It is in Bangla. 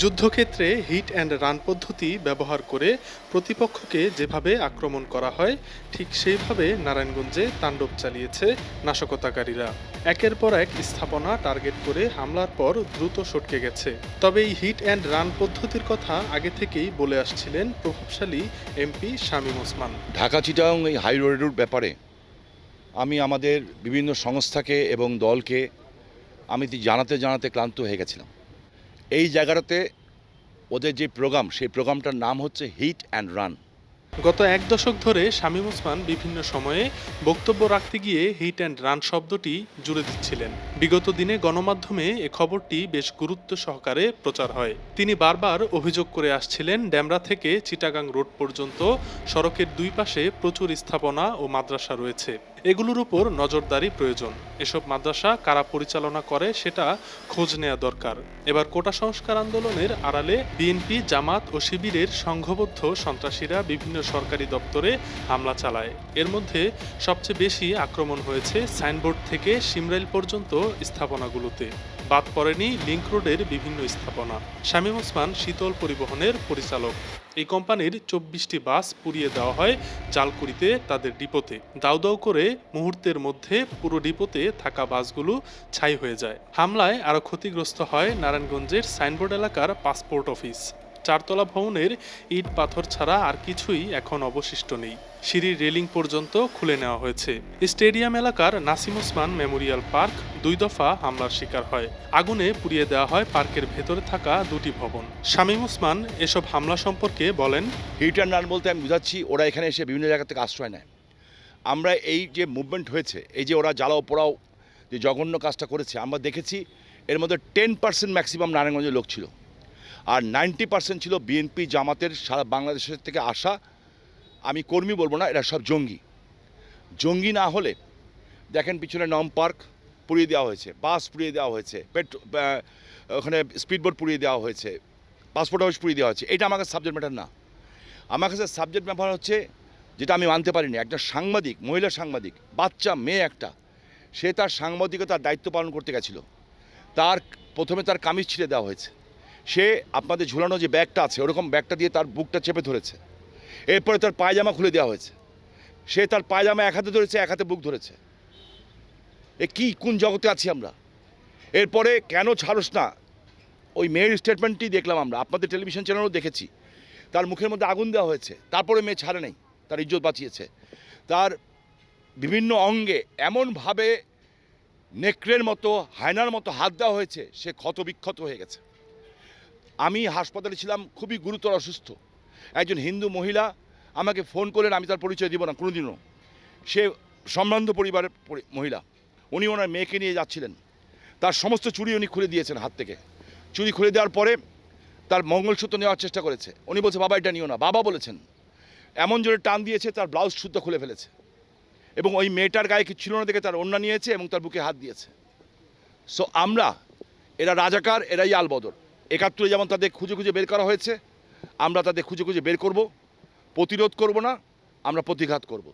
যুদ্ধক্ষেত্রে হিট অ্যান্ড রান পদ্ধতি ব্যবহার করে প্রতিপক্ষকে যেভাবে আক্রমণ করা হয়, ঠিক সেইভাবে নারায়ণগঞ্জে তাণ্ডব চালিয়েছে নাশকতাকারীরা। একের পর এক স্থাপনা টার্গেট করে হামলার পর দ্রুত সটকে গেছে। তবে এই হিট অ্যান্ড রান পদ্ধতির কথা আগে থেকেই বলে আসছিলেন প্রভাবশালী এমপি শামীম ওসমান। ঢাকা চিটাং এই হাই রোডের ব্যাপারে আমি আমাদের বিভিন্ন সংস্থাকে এবং দলকে আমি জানাতে জানাতে ক্লান্ত হয়ে গেছিলাম। এই জায়গাটাতে ওদের যে প্রোগ্রাম, সেই প্রোগ্রামটার নাম হচ্ছে হিট অ্যান্ড রান গত এক দশক ধরে শামীম ওসমান বিভিন্ন সময়ে বক্তব্য রাখতে গিয়ে হিট অ্যান্ড রান শব্দটি জুড়ে দিচ্ছিলেন। বিগত দিনে গণমাধ্যমে এ খবরটি বেশ গুরুত্ব সহকারে প্রচার হয়। তিনি বারবার অভিযোগ করে আসছিলেন, ড্যামরা থেকে চিটাগাং রোড পর্যন্ত সড়কের দুই পাশে প্রচুর স্থাপনা ও মাদ্রাসা রয়েছে। এগুলোর উপর নজরদারি প্রয়োজন। এসব মাদ্রাসা কারা পরিচালনা করে সেটা খোঁজ নেওয়া দরকার। এবার কোটা সংস্কার আন্দোলনের আড়ালে বিএনপি, জামাত ও শিবিরের সংঘবদ্ধ সন্ত্রাসীরা বিভিন্ন সরকারি দপ্তরে হামলা চালায়। এর মধ্যে সবচেয়ে বেশি আক্রমণ হয়েছে সাইনবোর্ড থেকে সিমরাইল পর্যন্ত স্থাপনাগুলোতে। বাদ পড়েনি লিংক রোডের বিভিন্ন স্থাপনা। শামীম ওসমান শীতল পরিবহনের পরিচালক। এই কোম্পানির চব্বিশটি বাস পুড়িয়ে দেওয়া হয় জালকুড়িতে তাদের ডিপোতে। দাউ দাউ করে মুহূর্তের মধ্যে পুরো ডিপোতে থাকা বাসগুলো ছাই হয়ে যায়। হামলায় আরও ক্ষতিগ্রস্ত হয় নারায়ণগঞ্জের সাইনবোর্ড এলাকার পাসপোর্ট অফিস। চারতলা ভবনের ইট পাথর ছাড়া আর কিছুই এখন অবশিষ্ট নেই। সিঁড়ির রেলিং পর্যন্ত খুলে নেওয়া হয়েছে। স্টেডিয়াম এলাকার নাসিম ওসমান মেমোরিয়াল পার্ক দুই দফা হামলার শিকার হয়। আগুনে পুড়িয়ে দেওয়া হয় পার্কের ভেতরে থাকা দুটি ভবন। শামীম ওসমান এসব হামলা সম্পর্কে বলেন হিট অ্যান্ড রান বলতে আমি বুঝাচ্ছি, ওরা এখানে এসে বিভিন্ন জায়গা থেকে আশ্রয় নেয়। আমরা এই যে মুভমেন্ট হয়েছে, এই যে ওরা জ্বালাও পোড়াও যে জঘন্য কাজটা করেছে, আমরা দেখেছি এর মধ্যে টেন পার্সেন্ট ম্যাক্সিমাম নারায়ণগঞ্জের লোক ছিল। আর নাইনটি পার্সেন্ট ছিল বিএনপি জামাতের সারা বাংলাদেশের থেকে আসা। আমি কর্মী বলব না, এরা সব জঙ্গি। জঙ্গি না হলে, দেখেন পিছনে নম পার্ক পুড়িয়ে দেওয়া হয়েছে, বাস পুড়িয়ে দেওয়া হয়েছে, পেট্রো ওখানে স্পিডবোট পুড়িয়ে দেওয়া হয়েছে, পাসপোর্ট হাউস পুড়িয়ে দেওয়া হয়েছে, এটা আমার কাছে সাবজেক্ট ম্যাটার না। আমার কাছে সাবজেক্ট ব্যাপার হচ্ছে, যেটা আমি মানতে পারিনি একটা সাংবাদিক, মহিলা সাংবাদিক, বাচ্চা, মেয়ে একটা, সে তার সাংবাদিকতার দায়িত্ব পালন করতে গেছিল। তার, প্রথমে তার কামিজ ছিঁড়ে দেওয়া হয়েছে। সে আপনাদের ঝুলানো যে ব্যাগটা আছে, ওরকম ব্যাগটা দিয়ে তার বুকটা চেপে ধরেছে। এরপরে তার পায়জামা খুলে দেওয়া হয়েছে। সে তার পায়জামা এক হাতে ধরেছে, এক হাতে বুক ধরেছে। এ কি, কোন জগতে আছি আমরা? এরপরে কেন ছাড়স না? ওই মেয়ের স্টেটমেন্টটি দেখলাম আমরা, আপনাদের টেলিভিশন চ্যানেলও দেখেছি। তার মুখের মধ্যে আগুন দেওয়া হয়েছে। তারপরে মেয়ে ছাড়ে নেই, তার ইজ্জত বাঁচিয়েছে। তার বিভিন্ন অঙ্গে এমনভাবে নেকড়ের মতো, হায়নার মতো হাত দেওয়া হয়েছে, সে ক্ষত বিক্ষত হয়ে গেছে। আমি হাসপাতালে ছিলাম, খুবই গুরুতর অসুস্থ। একজন হিন্দু মহিলা আমাকে ফোন করলেন, আমি তার পরিচয় দিব না, কোনোদিনও। সে সম্ভ্রান্ত পরিবারের পরি- মহিলা। উনি ওনার মেয়েকে নিয়ে যাচ্ছিলেন। তার সমস্ত চুরি উনি খুলে দিয়েছেন হাত থেকে। চুরি খুলে দেওয়ার পরে তার মঙ্গলসূত্র নেওয়ার চেষ্টা করেছে। উনি বলছে, বাবা, এটা নিও না। বাবা বলেছেন, এমন জোরে টান দিয়েছে, তার ব্লাউজ সুদ্ধ খুলে ফেলেছে। এবং ওই মেয়েটার গায়ে কিছু ছিল না দেখে তার অন্যা নিয়েছে এবং তার বুকে হাত দিয়েছে। সো আমরা, এরা রাজাকার, এরাই আলবদর। একাত্তরে যেমন তাদের খুঁজে খুঁজে বের করা হয়েছে, আমরা তাদের খুঁজে খুঁজে বের করব, প্রতিরোধ করব না, আমরা প্রতিঘাত করব।